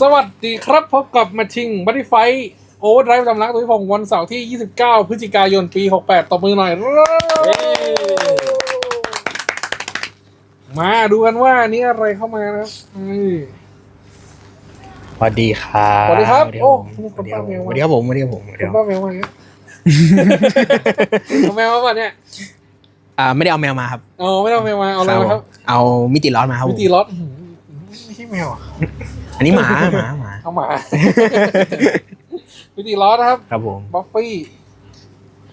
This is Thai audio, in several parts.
สวัสดีครับพบกับมาชิงบัตตี้ไฟโอเวอร์ไดรฟ์ลำลักตัวที่ผมวันเสาร์ที่ 29 พฤศจิกายนปี 68ตบมือหน่อยมาดูกันว่านี่อะไรเข้ามานะครับนี่สวัสดีครับสวัสดีครับ โอ้สวัสดีครับคนสบ้าแมววัสดีครับผมสวัสดีครับผมสวัสดีคุคณรับป้าแมวมาเนี่ยเอาแมวมาป่ะเนี่ยอ่าไม่ได้เอาแมวมาครับอ๋อไม่ได้เอาแมวมาเอาอะไรมาครับผมเอามิติร้อนมาครับผมวิตีรถไม่ใช่แมวอะอั นนี้หมาหมาหมาเอาหมาวิตีรถนะครับครับผมบัฟฟี่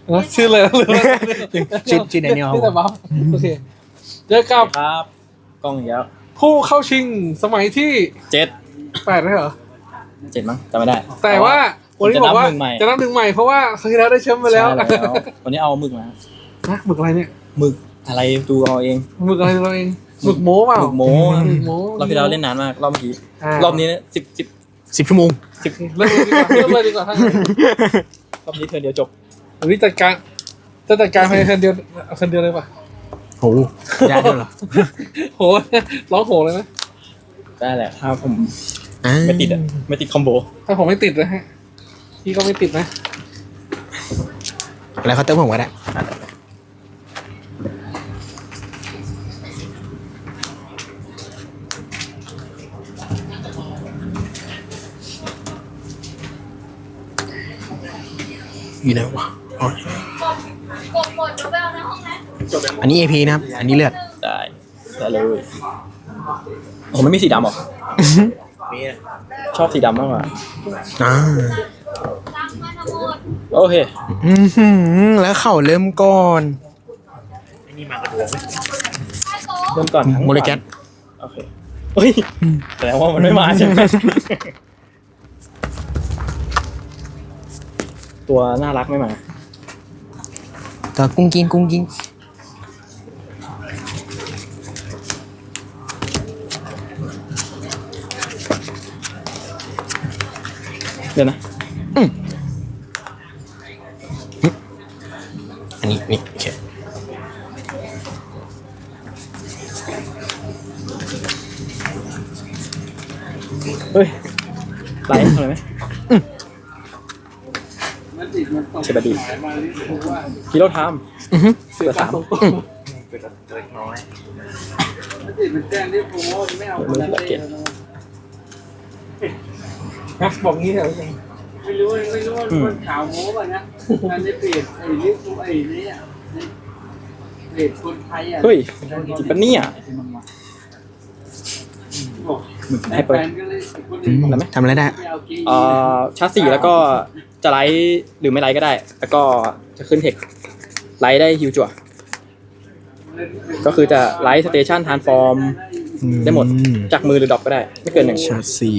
เนอะชื่อเลยนะลืมแล้วชื่อชื่อ Daniel ชื่อแต่บัฟโอเคเจอกับครับกล้องอีกแล้วผู้เข้าชิงสมัยที่เจ็ดแปดได้เหรอเจ็ดมั้งจำไม่ได้ แต่ว่าวันนี้บอกว่าจะนับหนึ่งใหม่จะนับหนึ่งใหม่เพราะว่าครั้งที่แล้วได้แชมป์ไปแล้วใช่แล้ววันนี้เอาหมึกมานะหมึกอะไรเนี่ยหมึกอะไรดูเอาเองหมึกอะไรเราเอง หมึกโม้เปล่าหมึกโม้ หมึกโม้รอบที่แล้วเล่นนานมากรอบเมื่อกี้รอบนี้สิบสิบสิบชั่วโมง สิบเริ่มเลยดีกว่าเริ่มเลยดีกว่าท่านรอบนี้เธอเดียวจบวันนี้จัดการจะจัดการภายในคนเดียวคนเดียวเลยป่ะโหได้ด้วยเหรอโหร้องโหเลยนะได้แหละถ้าผมอ่าไม่ติดอะไม่ติดคอมโบถ้าผมไม่ติดนะฮะพี่ก็ไม่ติดนะแล้วเขาเติมผมก็ได้ อยู่ไหนวะอ๋อกดกดยกไปเอาในห้องนะอันนี้ AP นะครับ อันนี้เลือด ได้ได้เลยโอ้ไม่มีสีดำหรอชอบสีดำมากกว่าอ่าตั้งมาทั้งหมดโอเคอือหือแล้วเข่าเริ่มก่อนใต้โต๊ะเริ่มก่อนทั้งโมเลแกตโอเคเฮ้ยแสดงว่ามันไม่มาใช่ไหม ตัวน่ารักไม่มาตัวกุ้งกิ้งกุ้งกิ้งเดี๋ยวนะ กิโลไทม์อือหือเสือสามเป็นแจ้งที่โปรโมทไม่เอามือที่ละเกียรนะบอกงี้เถอะไม่รู้ไม่รู้ว่ามันข่าวโม้ป่ะนะการได้เปลี่ยนไอ้ลิฟต์ไอ้นี่อะเปลี่ยนคนไทยอะเฮ้ยจิปะเนี่ยบอกให้เปิดแฟนก็เลยคนอือื่นมอะไรไหมทำอะไรได้ไม่เอากีเอ่อชาร์จสี่แล้วก็ จะไลฟ์หรือไม่ไลฟ์ก็ได้ แล้วก็จะขึ้นเทคไลฟ์ได้ฮิวจั่วก็คือจะไลฟ์สเตชันทานฟอร์มได้หมดอืจากมือหรือดรอปก็ได้ ไม่เกินหนึ่งชาร์จสี่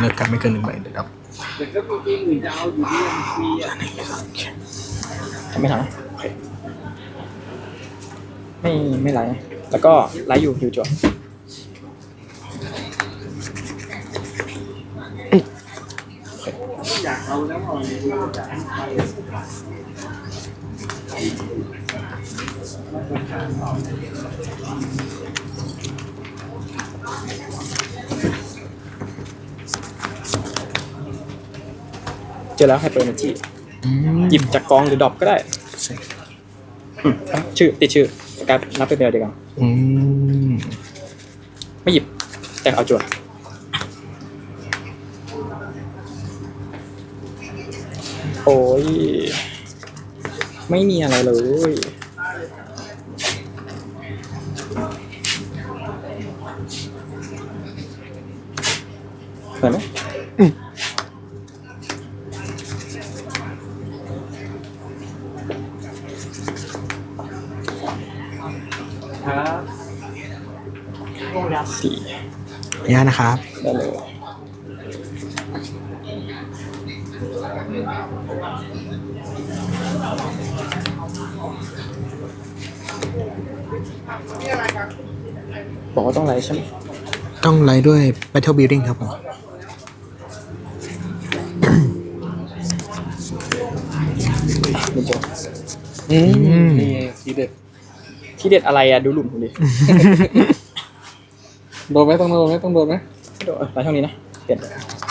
เลือกกันไม่เกินหนึ่งใบเดี๋ยวครับแต่ก็ตัวจริงหรือจะเอาอยู่ที่มันฟรีอะทำไม่ทันนะโอเคไม่ไม่ไลฟ์แล้วก็ไลฟ์อยู่ฮิวจั่ว อยากเอาแล้วหน่อยเจอแล้วไฮเปอร์เนจีอืมหยิบจากกองหรือดรอปก็ได้อืมชื่อติดชื่อการนับเป็นเดียวเดียวกันอืมไม่หยิบแต่เอาจั่ว โอ้ย ไม่มีอะไรเลยเห็นไหมครับสี่ขออนุญาตนะครับ ได้เลย บอกว่าต้องไลฟ์ใช่ไหมต้องไลฟ์ด้วย Battle Building ครับผมไม่จบอืมนี่ทีเด็ดที่เด็ดอะไรอะดูหลุมผมดิโดนไหมต้องโดนไหมต้องโดนไหมโดดไปเท่านี้นะเปลี่ยน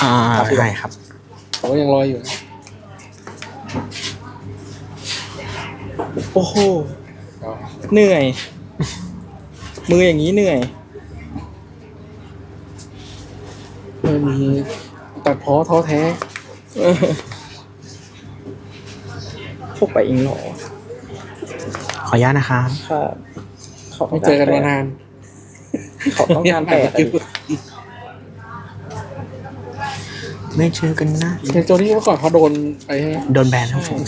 อ่าครับพี่ใช่ครับผมก็ยังรออยู่นะ โอ้โห เหนื่อย มืออย่างนี้เหนื่อยไม่มีตัดพ้อท้อแท้เออพวกไปอิงหรอขออนุญาตนะครับครับเขาไม่เจอกันมานาน เขาต้องการแปดกิ๊บไม่เจอกันนะเจนโจนี่เมื่อก่อนเขาโดนไปใช่ไหมโดนแบนทั้งฝูง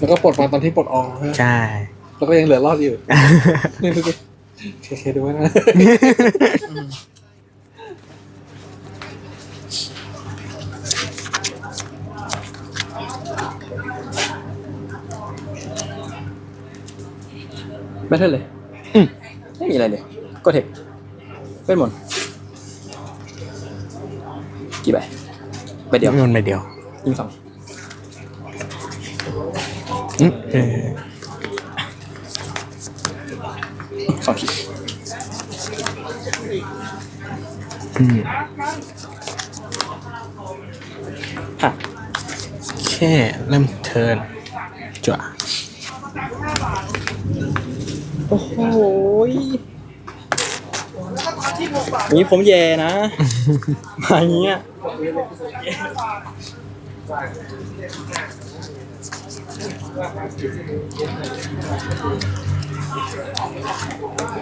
แล้วก็ปลดมาตอนที่ปลดออกใช่ไหมใช่ แล้วก็ยังเหลือรอดอยู่นี่ดูดิเคเคดูไว้นะแบทเทิลเลยอืมไม่มีอะไรเลยกดเทคเวทมนต์กี่ใบใบเดียวเงินใบเดียวยิงสองอืมเออ สองขีดอืมค่ะแค่เริ่มเทิร์นจั่วโอ้โหยนี่ผมแย่นะมาอย่างเงี้ย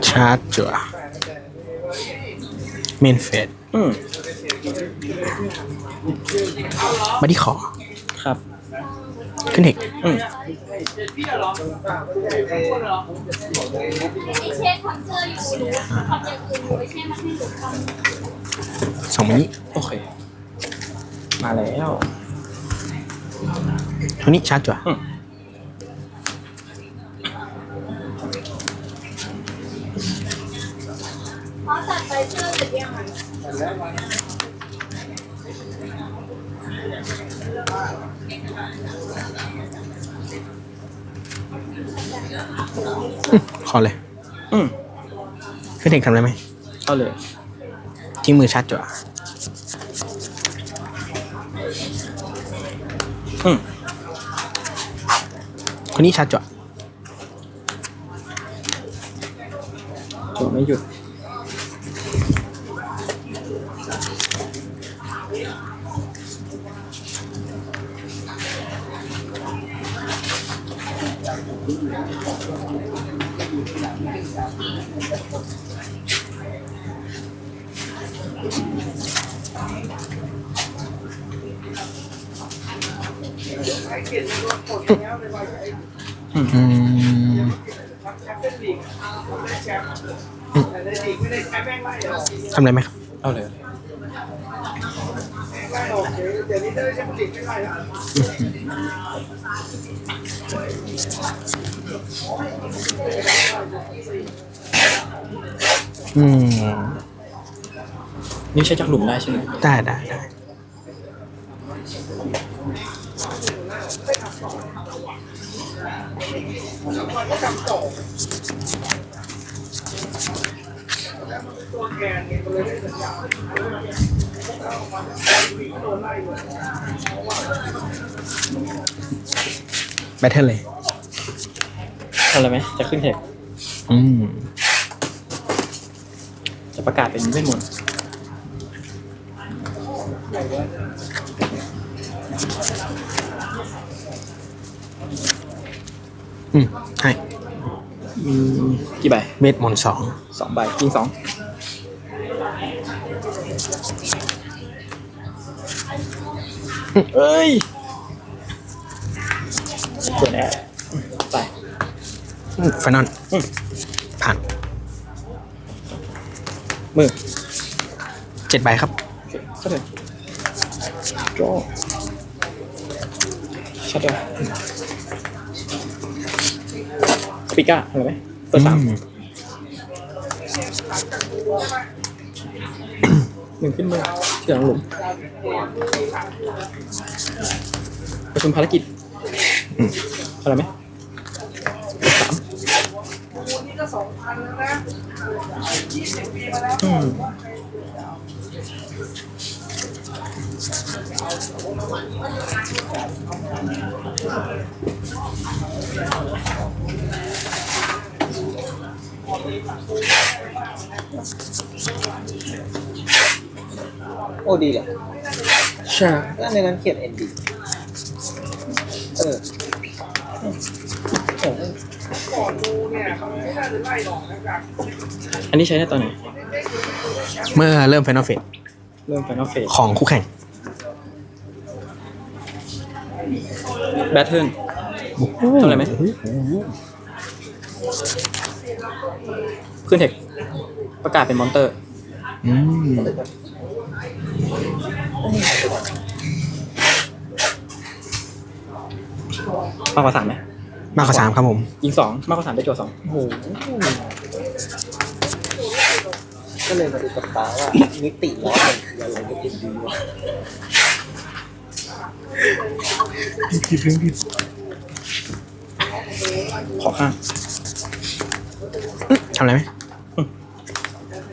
ชาร์จจั่วเมนเฟสอืมมาที่ขอ ครับ ขึ้นเทคอืมไอเชฟคอนเจอร์อยู่หนูทำอย่างอื่นหนูไอเชฟมันให้หนูทำสองมินิโอเค มาแล้วเท่านี้ชาร์จจั่วอืม ขอเลย อืมขึ้นเทคทำได้ไหม เอาเลยทิ้งมือชาร์จจั่วอืมคนนี้ชาร์จจั่วจบไม่หยุด อืมทำอะไรไหมครับ เอาเลยอืมนี่ใช้จากหลุมได้ใช่ไหมได้ได้ได้ แบทเทิลเลยทำอะไรไหมจะขึ้นเทคอืมจะประกาศเป็นเวทมนต์ มีกี่ใบเวทมนต์สองสองใบยิงสองเอ้ยเปิดแอร์ไปฟนอนอืมผ่านมือเจ็ดใบครับโอเคเข้าเลยโจชัดเลยส ปิก้าอะไรไหมเปิดสามอืหนึ่งขึ้นมือที่หลังหลุมประชุมภารกิจอืม อะไรไหมเปิดสามก็สองพันแล้วนะยี่สิบปีมาแล้ว อืม嗯 โอ้ดีเลยใช่แล้วในนั้นเขียน ND เออเออก่อนดูเนี่ยมันไม่น่าจะไล่หรอกนะครับอันนี้ใช้ได้ตอนไหน เมื่อเริ่ม Final Phase เริ่ม Final Phase ของคู่แข่งแบทเทิลทำอะไรไหม ขึ้นเทคประกาศเป็นมอนเตอร์ อืมมากกว่าสามไหมมากกว่าสามครับผม ยิงสองมากกว่าสามได้จั่วสองโอ้โหก็เลยมาดูกับตาว่ามิติล้อมันคืออะไรใน ND วะขอข้าง ทำอะไรไหม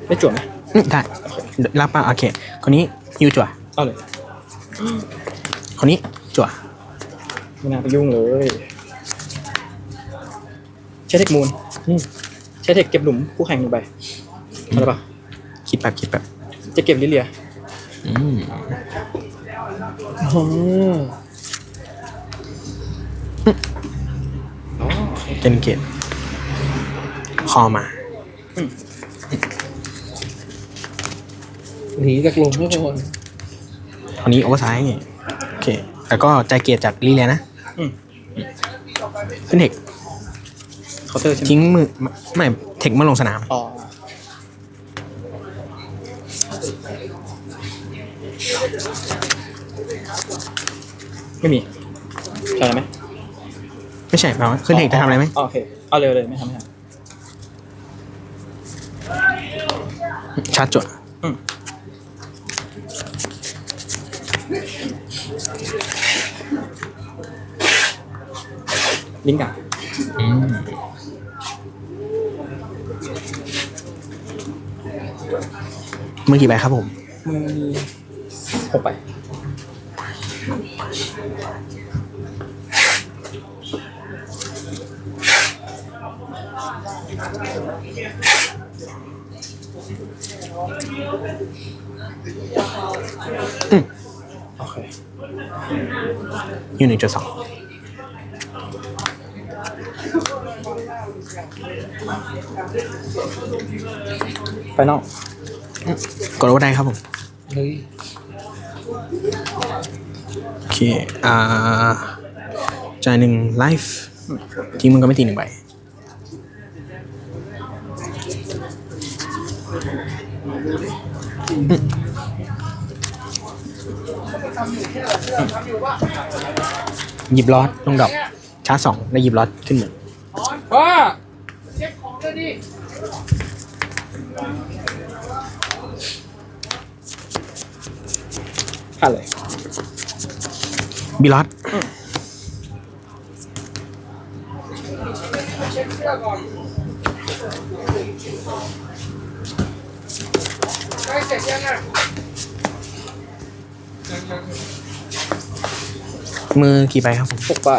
ได้จั่วไหมอืมได้รับป่ะโอเคคนนี้ยูจั่วเอาเลยคนนี้จั่วไม่น่าไปยุ่งเลยใช้เทคมูลใช้เทคเก็บหลุมคู่แข่งหนึ่งใบเอาเลยปะคิดแบบคิดแบบจะเก็บลิเลียอืมอ๋อเป็นเกตค อมา หนีจากลมไม่พอคนนี้โอเวอร์ไซส์โอเค แล้วก็ใจเกตจากลีเลียนะอืมขึ้นเทคเคาน์เตอร์ใช่ไหมทิ้งมือ ไม่เทคเมื่อลงสนาม อ๋อไม่มีใช่ไหมไม่ใช่แปลว่าขึ้นเทคจะทำอะไรไหมอ๋อโอเค เอาเร็วเลยไม่ทำไม่ท ชาร์จจั่วำอืมลิงก์กันอืมมือกี่ใบครับผม มือมีหกใบอืม โอเคอยู่หนึ่งจุดสองไฟนอลกดโอเวอร์ได้ครับผมเฮ้ยโอเค อ่าจ่ายหนึ่งไลฟ์ทิ้งมึงก็ไม่ตีหนึ่งใบ หยิบล็อตลงดอกชาร์จสองแล้วหยิบล็อตขึ้นมือว่าเช็คของด้วยดิผ่านเลยบีล็อตเช็คเสื้อก่อน มือกี่ใบครับผมหกใบ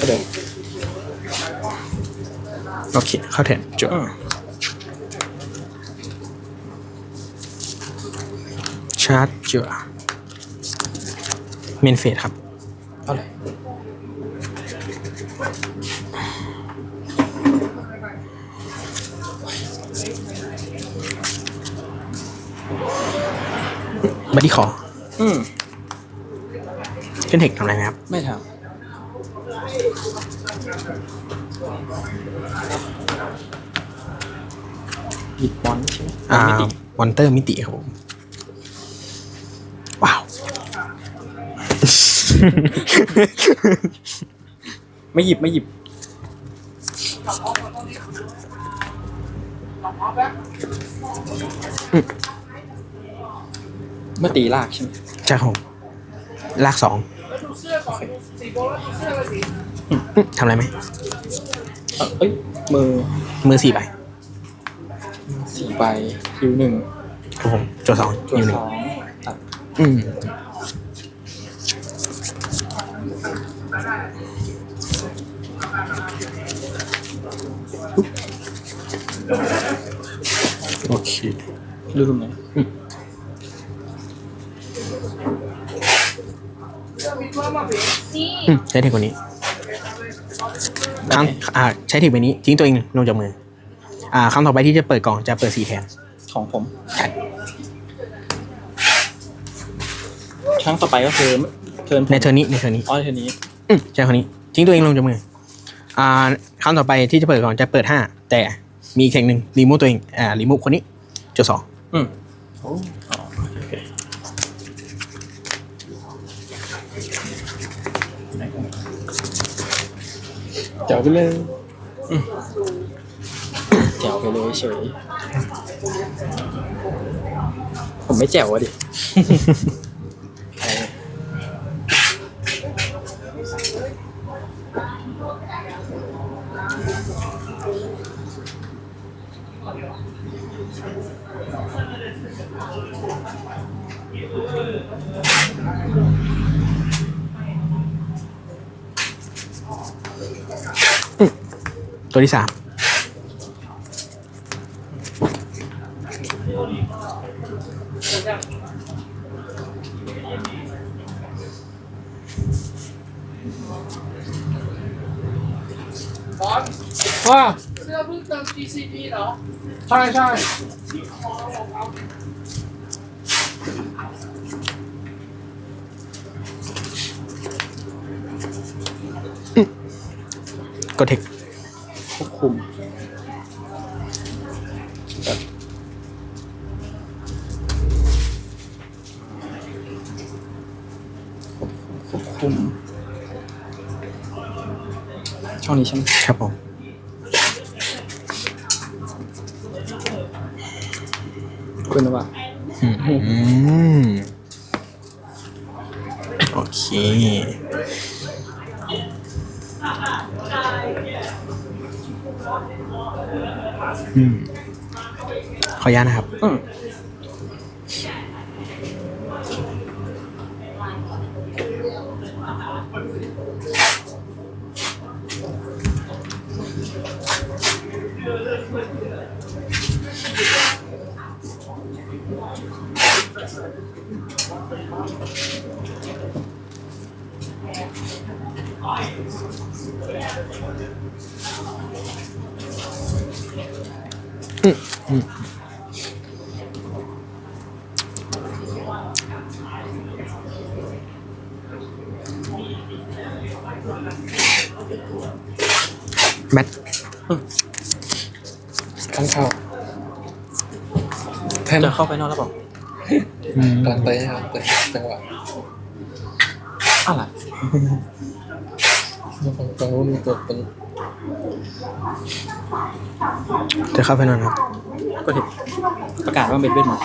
ก็เดินโอเค เข้าเถินจบอืมชาร์จจั่วเมนเฟสครับเอาเลย บัดดี้คออืมขึ้นเทคทำอะไรไหมครับ ไม่ทำหยิบบอลใช่ไหมอ่าไม่ติวอนเตอร์มิติครับผม ว้าว ไม่หยิบไม่หยิบ เมื่อตีลากใช่ไหมใช่ครับผมลากสองแล้วดูเสื้อก่อนดูสีโบแล้วดูเสื้อเลยสิอืมทำอะไรไหม เอ้าเอ้ยมือมือสี่ใบสี่ใบคิวหนึ่งครับผมตัวสองตัวอยู่หนึ่สงองตัดอืมโอเคลืมเลยนี่ อืมใช้เทคคนนี้ครั้งอ่าใช้เทคใบนี้ทิ้งตัวเองลงจากมือ อ่าครั้งต่อไปที่จะเปิดกล่องจะเปิดสีแทนของผมใช่ครั้งต่อไปก็คือเทิร์นผมในเทอร์นี้ในเทอร์นี้อ๋อเทิร์นนี้อืมใช่คนนี้ทิ้งตัวเองลงจากมือ อ่าครั้งต่อไปที่จะเปิดกล่องจะเปิดห้าแต่มีอีกแข่งหนึ่งรีมูฟตัวเองอ่ารีมูฟคนนี้จุดสองอืม เจ๋วไปเลยแจ๋วไปเลยเฉย ผมไม่แจ๋วอะดิ ตัวที่สามว่าเสื้อเพิ่งเติม GCP เหรอ ใช่ใช่กดเทค ควบคุมควบคุมช่องนี้ใช่ไหมครับผมคุณว่าอืมโอเค อืมขออนุญาตนะครับ อืมแมท ข้างเข้าแทน จะ เข้าไปนอกแล้วเปล่ากำลังเตะครับเตะจังหวะอะไรฝั่งฝั่งนู้นมีตัวตึงจะเข้าไปนอนครับ ก็เห็นประกาศว่าเป็นเวทมนต์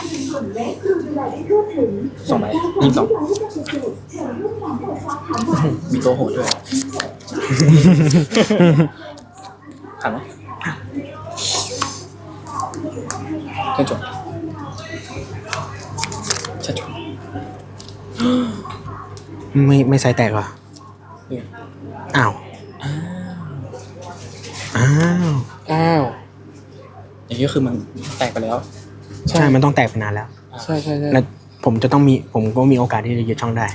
สองใบยิงสองมีตัวโหดด้วยขันไหมเช่นจบ ไม่ไม่ใส่แตกเหรอเอออ้าวอ้าวอ้าว อย่างนี้ก็คือมันแตกไปแล้ว ใช่ มันต้องแตกไปนานแล้ว ใช่ใช่ใช่แล้วผมจะต้องมีผมก็มีโอกาสที่จะยึดช่องได้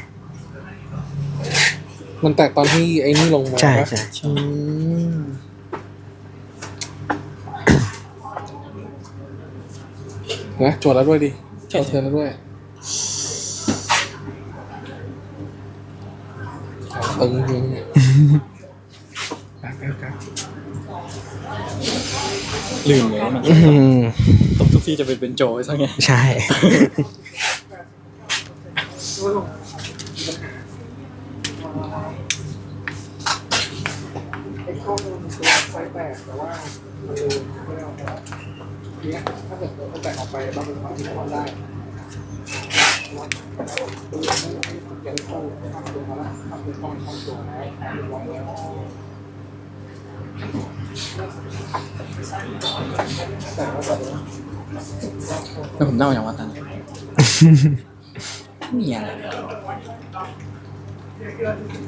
มันแตกตอนที่ไอ้นี่ลงมาใช่ปะใช่ อืมนะจวดแล้วด้วยดิใช่ เอาเธอแล้วด้วยเอา ตึงจริงเนี่ยแป๊บแป๊บแป๊บลืมเลยว่ามันอื้อหือตบทุกที่จะเป็นเป็นโจยซะไงใช่ ไอ้ข้อมูลตัวไฟแตกแต่ว่ามันดูไม่ได้ออกมาเนี่ยถ้าเกิดมันแตกออกไปเราเป็นความที่เราได้ แล้วทำเป็นข้อมูลทำตัวแล้วแล้วผมเน่าอย่างว่าตันนี่อะไร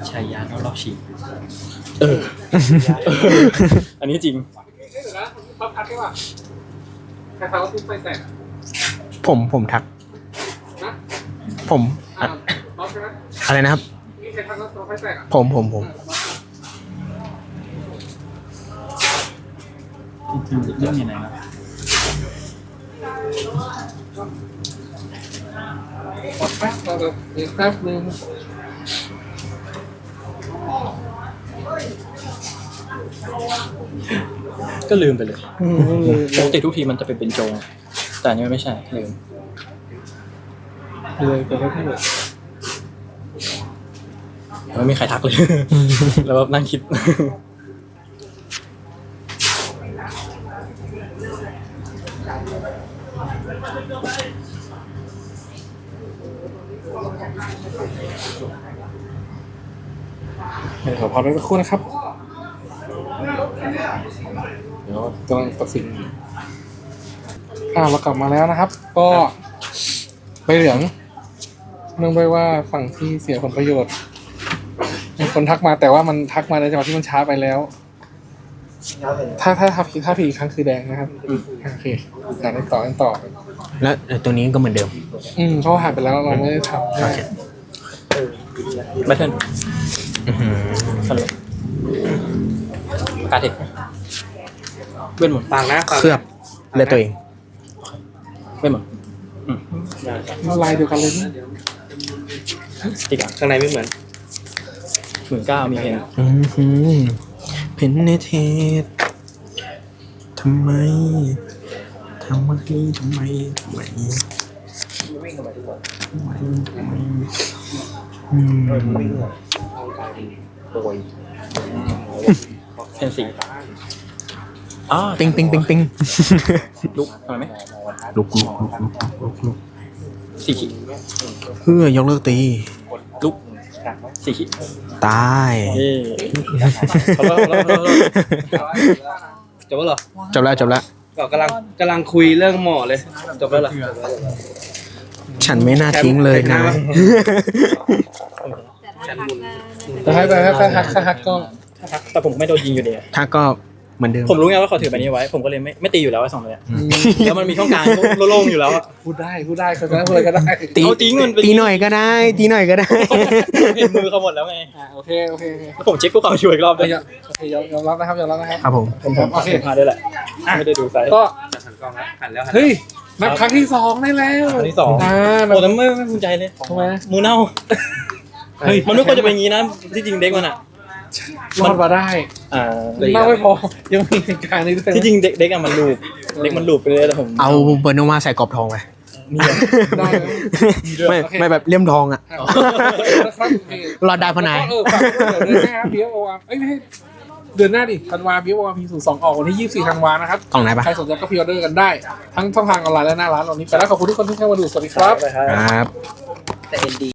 ชายาเอารอบฉีกเออ อันนี้จริงนี่เดี๋ยวนะเขาทักใช่ป่ะใครทักว่าทุบไฟแตกอะผมผมทักนะ ผมอ่าอะล็อกใช่ไหมอะไรนะครับนี่ใครทักว่าตัวไฟแตกอะผมผมผมเรื่องยังไงนะแป๊บเราจะอีกแป๊บนึงก็ลืมไปเลยปกติทุกทีมันจะเป็นเป็นโจง แต่อันนี้มันไม่ใช่ลืม เลยไปแล้วที่เหลือไม่มีใครทักเลย แล้วแบบนั่งคิดเดี๋ยวขอพักไว้สักครู่นะครับ เดี๋ยวกำลังตัดสินอ่าเรากลับมาแล้วนะครับ ก็ใบเหลือง เนื่องด้วยว่าฝั่งที่เสียผลประโยชน์มีคนทักมาแต่ว่ามันทักมาในจังหวะที่มันช้าไปแล้ว ถ้าถ้าถ้าผิดถ้าผิดอีกครั้งคือแดงนะครับอ่าโอเคอ่านได้ต่อกันต่อ แล้วเอ่อตัวนี้ก็เหมือนเดิมอืมเพราะว่าหายไปแล้วเราไม่ได้ทำโอเคแบทเทิลอื้อหือสรุปประกาศเทคเว้นหมดฟังนะฟังเคลือบเลือดตัวเองเว้นหมดลายเดียวกันเลยนี่ ติกอะข้างในไม่เหมือนหมื่นเก้ามีเพนอือหือเพนเนเทสทำไมทำไมทำไมทำไมทำไมทำไมอืมเพนสี่อ๋อปิงปิงปิงปิงลุกทำไมไหมลุกลุกลุกลุกลุกลุก สี่ขีดเพื่อยกเลิกตี ลุกสี่ขีดตายเย้ขอโทษขอโทษขอโทษจบแล้วเหรอจบแล้วจบแล้วก็กำลังกำลังคุยเรื่องหมอเลย จบแล้วเหรอฉันไม่น่าทิ้งเลยนะแต่ถ้าทักก็น่าจะแต่ถ้าแต่ถ้าถ้าทักถ้าทักก็แต่ผมไม่โดนยิงอยู่ดีถ้าก็ เหมือนเดิมผมรู้ไงว่าเขาถือใบนี้ไว้ ผมก็เลยไม่ไม่ตีอยู่แล้วไอ้สองตัวเนี้ยแล้วมันมีช่องกลางโล่งๆอยู่แล้วอะพูดได้พูดได้เขาจะได้พูดอะไรก็ได้ตีเอาจริงมันเป็นตีหน่อยก็ได้ ตีหน่อยก็ได้เห็นมือเขาหมดแล้วไงอ่าโอเคโอเคโอเคแล้วผมเช็คพวกความช่วยอีกรอบเอด้วอยโอเคยอมยอมรับนะครับยอมรับนะครับครับผมผมผมโอเคผมพาด้วยแหละไม่ได้ดูไซส์ก็จะหันกล้องแล้วหันแล้วหันแล้วเฮ้ยนับครั้งที่สองได้แล้วครั้งที่สองอ่าโอ้แต่ไม่ไม่ภูมิใจเลยทำไมมือเน่าเฮ้ยมันไม่ควรจะเป็นอย่างนี้นะที่จริงเด็กมันอะ รอดมาได้อ่ามากไม่พอ ยังมีเหตุการณ์นี้ด้วยที่จริงเด็กเด็กอะมันลูปเด็กมันลูปไปเลยแต่ผมเอาเบอร์โนมาใส่กรอบทองไปนี่อะได้ไหมไม่ไม่แบบเลี่ยมทองอะนะครับโอเครอดได้พะนายเออฝากด้วยเดี๋ยวเดือนหน้าพีเอโอเอ้ยไม่ใช่เดือนหน้าดิธันวาพีเอโอพีศูนย์สองออกวันที่ยี่สิบสี่ธันวานะครับกล่องไหนปะใครสนใจก็พรีออเดอร์กันได้ ทั้งช่องทางออนไลน์และหน้าร้านวันนี้ไปแล้วขอบคุณทุกคนที่เข้ามาดูสวัสดีครับไปครับครับแต่เอ็นดี